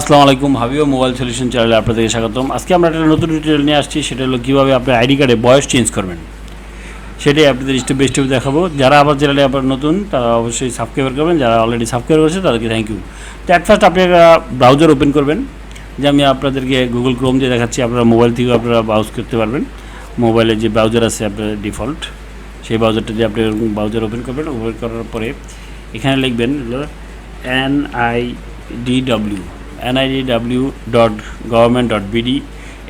আসসালামু আলাইকুম Habib, mobile solution চ্যানেলে আপনাদেরকে স্বাগতম। আজকে আমরা একটা নতুন ডিটেল নিয়ে আসছি, সেটা হলো কীভাবে আপনার আইডি কার্ডে বয়স চেঞ্জ করবেন। সেটাই আপনাদের স্টেপ বাই স্টেপ দেখাবো। যারা আমার চ্যানেলে আপনার নতুন, তারা অবশ্যই সাবস্ক্রাইব করবেন। যারা অলরেডি সাবস্ক্রাইব করেছে, তাদেরকে থ্যাংক ইউ তো অ্যাট ফার্স্ট আপনি একটা ব্রাউজার ওপেন করবেন, যে আমি আপনাদেরকে গুগল ক্রোম দিয়ে দেখাচ্ছি। আপনারা মোবাইল থেকেও আপনারা ব্রাউজ করতে পারবেন। মোবাইলে যে ব্রাউজার আছে আপনার ডিফল্ট সেই ব্রাউজারটা দিয়ে আপনি ব্রাউজার ওপেন করবেন। ওপেন করার পরে এখানে লিখবেন N I DW NIDW dot government dot BD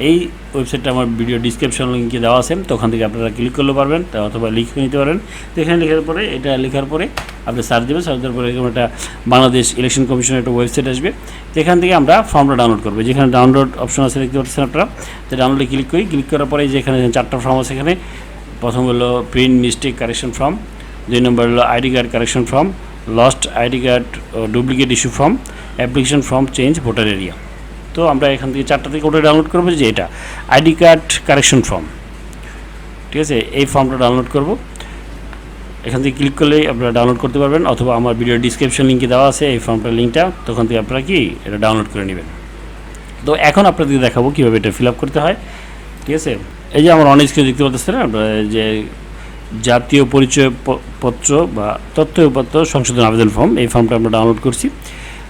এই ওয়েবসাইটটা আমার ভিডিও ডিসক্রিপশন লিঙ্কে দেওয়া আছে, তো ওখান থেকে আপনারা ক্লিক করলে পারবেন, তা অথবা লিখে নিতে পারেন। তো এখানে লেখার পরে, এটা লেখার পরে আপনি সার্চ দেবেন সার্চ দেওয়ার পরে এরকম একটা বাংলাদেশ ইলেকশন কমিশনের একটা ওয়েবসাইট আসবে। তো এখান থেকে আমরা ফর্মটা ডাউনলোড করব। যেখানে ডাউনলোড অপশন আছে, দেখতে পাচ্ছেন আপনারা, তো ডাউনলোডে ক্লিক করি ক্লিক করার পরে যেখানে চারটা ফর্ম আছে এখানে, প্রথম হলো প্রিন্ট মিস্টেক কারেকশন ফর্ম দুই নম্বর হলো ID card correction form lost ID card duplicate issue form application form change voter area তো আমরা এখান থেকে চারটা থেকে ওটা ডাউনলোড করব যে এটা আইডি কার্ড কারেকশন ফর্ম ঠিক আছে? এই ফর্মটা ডাউনলোড করব। এখান থেকে ক্লিক করলেই আপনারা ডাউনলোড করতে পারবেন, অথবা আমার ভিডিও ডিসক্রিপশন লিঙ্কে দেওয়া আছে, এই ফর্মটার লিঙ্কটা তখন থেকে আপনারা কি এটা ডাউনলোড করে নেবেন। তো এখন আপনাদেরকে দেখাবো কীভাবে এটা ফিল আপ করতে হয়। ঠিক আছে? এই যে আমার অনেক কিছু দেখতে পাচ্ছেন আপনারা, যে জাতীয় পরিচয় প- পত্র বা তথ্য উপাত্ত সংশোধন আবেদন ফর্ম এই ফর্মটা আমরা ডাউনলোড করছি।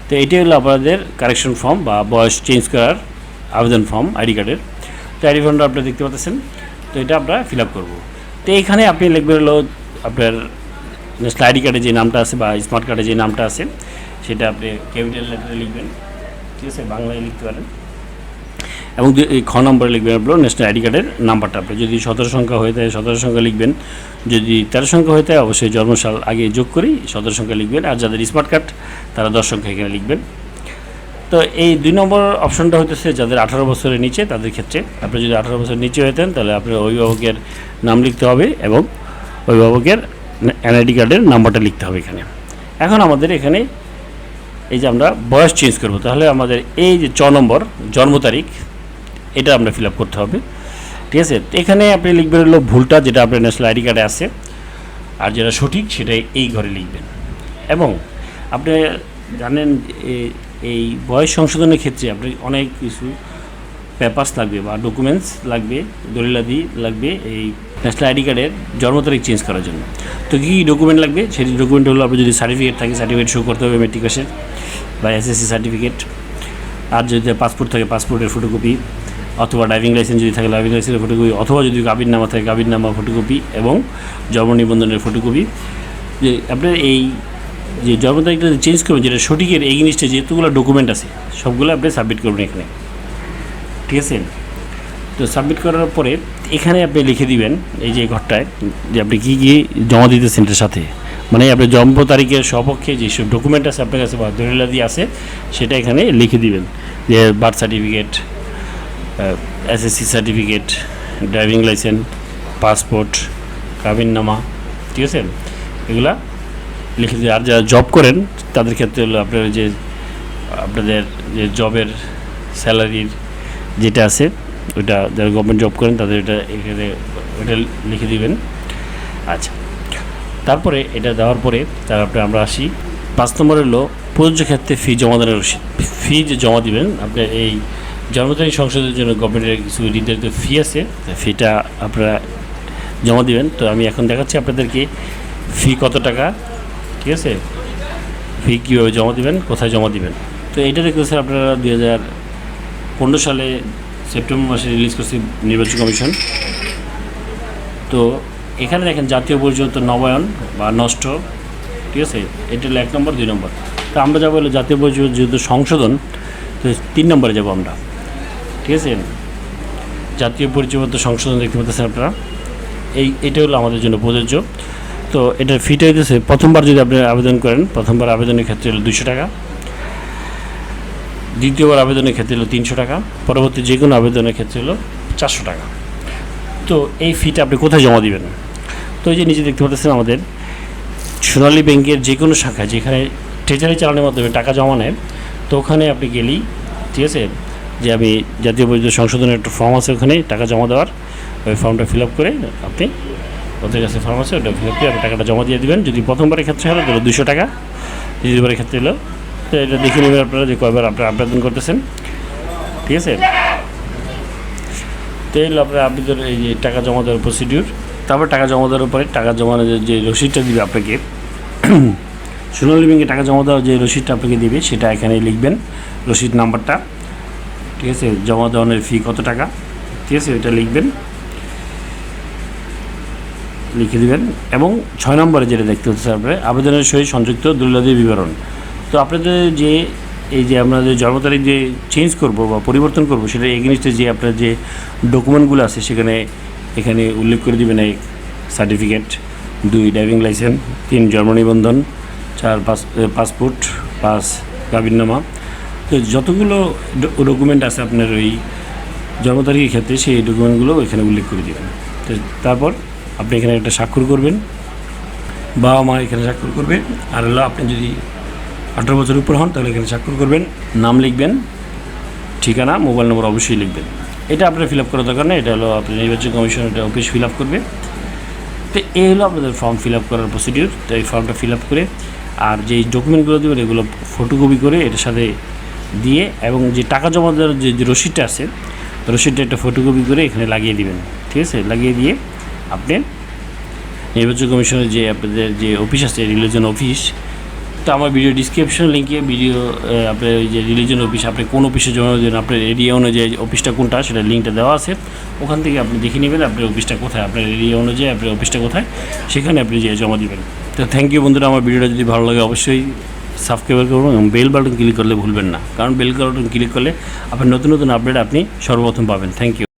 তো এটাই হলো আপনাদের কারেকশন ফর্ম বা বয়স চেঞ্জ করার আবেদন ফর্ম আইডি কার্ডের তো আইডি ফর্মটা আপনি দেখতে পাচ্ছেন। তো এটা আমরা ফিল আপ করব। তো এইখানে আপনি লিখবেন হলো আপনার ন্যাশনাল আইডি কার্ডে যে নামটা আছে বা স্মার্ট কার্ডে যে নামটা আছে, সেটা আপনি ক্যাপিটাল লেটারে লিখবেন। ঠিক আছে? বাংলায় লিখতে পারেন। এবং খ নম্বরে লিখবেন আপনার ন্যাশনাল আইডি কার্ডের নাম্বারটা আপনি। যদি সতেরো সংখ্যা হয়ে থাকে, সতেরো সংখ্যা লিখবেন। যদি তেরো সংখ্যা হয়ে থাকে, অবশ্যই জন্মসাল আগে যোগ করেই সতেরো সংখ্যা লিখবেন। আর যাদের স্মার্ট কার্ড তারা দশ সংখ্যা এখানে লিখবেন। তো এই দুই নম্বর অপশনটা হইতেছে যাদের আঠারো বছরের নিচে, তাদের ক্ষেত্রে। আপনি যদি আঠারো বছরের নিচে হতেন তাহলে আপনার অভিভাবকের নাম লিখতে হবে এবং অভিভাবকের এনআইডি কার্ডের নাম্বারটা লিখতে হবে এখানে। এখন আমাদের এখানে এই যে আমরা বয়স চেঞ্জ করব, তাহলে আমাদের এই যে ছ নম্বর, জন্ম তারিখ এটা আমরা ফিল করতে হবে। ঠিক আছে? এখানে আপনি লিখবেন হলো ভুলটা যেটা আপনার ন্যাশনাল আইডি কার্ডে আছে, আর যেটা সঠিক সেটা এই ঘরে লিখবেন। এবং আপনি জানেন এই বয়স সংশোধনের ক্ষেত্রে আপনি অনেক কিছু পেপার্স লাগবে বা ডকুমেন্টস লাগবে, দলিলাদি লাগবে এই ন্যাশনাল আইডি কার্ডের জন্ম তারিখ চেঞ্জ করার জন্য। তো কী কী ডকুমেন্ট লাগবে? সেই ডকুমেন্ট হলো আপনি যদি সার্টিফিকেট থাকে সার্টিফিকেট শো করতে হবে মেট্রিক পাসের বা এসএসসি সার্টিফিকেট আর যদি পাসপোর্ট থাকে পাসপোর্টের ফটোকপি অথবা ড্রাইভিং লাইসেন্স যদি থাকে ড্রাইভিং লাইসেন্সের ফটোকপি অথবা যদি গাবির নামা থাকে গাবির নামা ফটোকপি এবং জন্ম নিবন্ধনের ফটোকপি যে আপনার এই যে জন্ম তারিখটা চেঞ্জ করবেন, যেটা সঠিকের এই জিনিসটা যেহেতুগুলো ডকুমেন্ট আছে, সবগুলো আপনি সাবমিট করবেন এখানে। ঠিক আছে? তো সাবমিট করার পরে এখানে আপনি লিখে দিবেন, এই যে ঘরটায়, যে আপনি কী কী জমা দিতেছেন এটার সাথে। মানে আপনার জন্ম তারিখের সপক্ষে যেসব ডকুমেন্ট আছে আপনার কাছে বা দলিলাদি আছে, সেটা এখানে লিখে দিবেন, যে birth certificate SSC certificate driving licence passport কাবিননামা ঠিক আছে? এগুলা লিখে দিয়ে আর যারা জব করেন, তাদের ক্ষেত্রে হলো আপনার যে, আপনাদের যে জবের স্যালারির যেটা আছে ওইটা যারা গভর্নমেন্ট জব করেন, তাদের এটা এখানে ওইটা লিখে দিবেন। আচ্ছা। তারপরে এটা দেওয়ার পরে তারপরে আমরা আসি। পাঁচ নম্বর হলো প্রযোজ্য ক্ষেত্রে ফি জমা দেওয়ার রসিদ। ফি যে জমা দিবেন আপনার এই জন্মতারিখ সংসদের জন্য গভর্নমেন্টের কিছু নির্ধারিত ফি আছে। ফিটা আপনারা জমা দিবেন। তো আমি এখন দেখাচ্ছি আপনাদেরকে ফি কত টাকা, ঠিক আছে? ফি কীভাবে জমা দিবেন, কোথায় জমা দিবেন? তো এইটা দেখতেছেন আপনারা দুই হাজার পনেরো সালে সেপ্টেম্বর মাসে রিলিজ করছে নির্বাচন কমিশন। তো এখানে দেখেন জাতীয় পরিচয় নবায়ন বা নষ্ট, ঠিক আছে? এটা এক নম্বর। দুই নম্বর। তো আমরা যাব হলো জাতীয় পরিচয় যেহেতু সংশোধন, তো তিন নম্বরে যাব আমরা। ঠিক আছে? জাতীয় পরিচয়পত্র সংশোধন দেখতে পাচ্ছেন আপনারা। এই, এটা হলো আমাদের জন্য প্রযোজ্য। তো এটার ফিটা হইতেছে, প্রথমবার যদি আপনি আবেদন করেন, প্রথমবার আবেদনের ক্ষেত্রে হলো দুশো টাকা। দ্বিতীয়বার আবেদনের ক্ষেত্রে হলো তিনশো টাকা। পরবর্তী যে কোনো আবেদনের ক্ষেত্রে হলো চারশো টাকা। তো এই ফিটা আপনি কোথায় জমা দিবেন? তো এই যে নিজে দেখতে পাচ্ছেন আমাদের, সোনালী ব্যাংকের যে কোনো শাখায় যেখানে ট্রেজারি চালানোর মাধ্যমে টাকা জমা নেয়, তো ওখানে আপনি গেলেই, ঠিক আছে? যে আমি জাতীয় পরিচয় সংশোধনের একটা ফর্ম আছে ওখানে, টাকা জমা দেওয়ার। ওই ফর্মটা ফিল আপ করে আপনি ওদের কাছে ফর্ম আছে, ওটা ফিল আপ করে আপনি টাকাটা জমা দিয়ে দেবেন। যদি প্রথমবারের ক্ষেত্রে হলো, তাহলে দুশো টাকা। দ্বিতীয়বারের ক্ষেত্রে হলো, তো এটা দেখে নেবেন আপনারা যে কয়বার আপনারা আবেদন করতেছেন। ঠিক আছে? তো এই হলো আপনার আবেদন, এই যে টাকা জমা দেওয়ার প্রসিডিউর তারপর টাকা জমা দেওয়ার পরে টাকা জমানো যে- যে রসিদটা দিবে আপনাকে, সোনালী ব্যাংকে টাকা জমা দেওয়ার যে রসিদটা আপনাকে দিবে, সেটা এখানে লিখবেন রসিদ নাম্বারটা। ঠিক আছে? জমা দেওয়ানোর ফি কত টাকা? ঠিক আছে, ওইটা লিখবেন। লিখে দিবেন। এবং ছয় নম্বরে যেটা দেখতে হচ্ছে আপনার, আবেদনের সহিত সংযুক্ত দলিলাদি বিবরণ। তো আপনাদের যে, এই যে যে জন্ম তারিখ যে চেঞ্জ করব বা পরিবর্তন করব, সেটা এগেনিস্টে যে আপনার যে ডকুমেন্টগুলো আছে, সেখানে এখানে উল্লেখ করে দেবেন এক সার্টিফিকেট দুই ড্রাইভিং লাইসেন্স তিন জন্ম নিবন্ধন, চার পাস পাসপোর্ট পাঁচ গাবিননামা তো যতগুলো ডকুমেন্ট আছে আপনার ওই জন্ম তারিখের ক্ষেত্রে সেই ডকুমেন্টগুলো এখানে উল্লেখ করে দেবেন। তো তারপর আপনি এখানে একটা স্বাক্ষর করবেন, বাবা মা এখানে স্বাক্ষর করবে আর হলো আপনি যদি আঠারো বছর উপর হন তাহলে এখানে স্বাক্ষর করবেন, নাম লিখবেন, ঠিকানা, মোবাইল নম্বর অবশ্যই লিখবেন। এটা আপনার ফিল আপ করার দরকার নেই, এটা হলো আপনার নির্বাচন কমিশন এটা অফিস ফিল আপ করবে। তো এই হলো আপনাদের ফর্ম ফিল আপ করার প্রসিডিউর তো এই ফর্মটা ফিল আপ করে, আর যেই ডকুমেন্টগুলো দেবেন এগুলো ফটোকপি করে এটার সাথে দিয়ে এবং যে টাকা জমা দেওয়ার যে যে রসিদটা আছে রসিদটা একটা ফটোকপি করে এখানে লাগিয়ে দিবেন, ঠিক আছে? লাগিয়ে দিয়ে আপনি নির্বাচন কমিশনের যে আপনাদের যে অফিস আছে রিলিজন অফিস তো আমার ভিডিও ডিসক্রিপশন লিঙ্কে ভিডিও আপনার ওই যে রিলিজন অফিস আপনি কোন অফিসে জমা দেবেন, আপনার এরিয়া অনুযায়ী অফিসটা কোনটা, সেটা লিঙ্কটা দেওয়া আছে। ওখান থেকে আপনি দেখে নেবেন আপনার অফিসটা কোথায়, আপনার এরিয়া অনুযায়ী আপনার অফিসটা কোথায়, সেখানে আপনি যেয়ে জমা দেবেন। তো থ্যাংক ইউ বন্ধুরা, আমার ভিডিওটা যদি ভালো লাগে অবশ্যই সাবস্ক্রাইব করুন এবং বেল বাটন ক্লিক করলে ভুলবেন না। কারণ বেল বাটন ক্লিক করলে আপনার নতুন নতুন আপডেট আপনি সর্বপ্রথম পাবেন। Thank you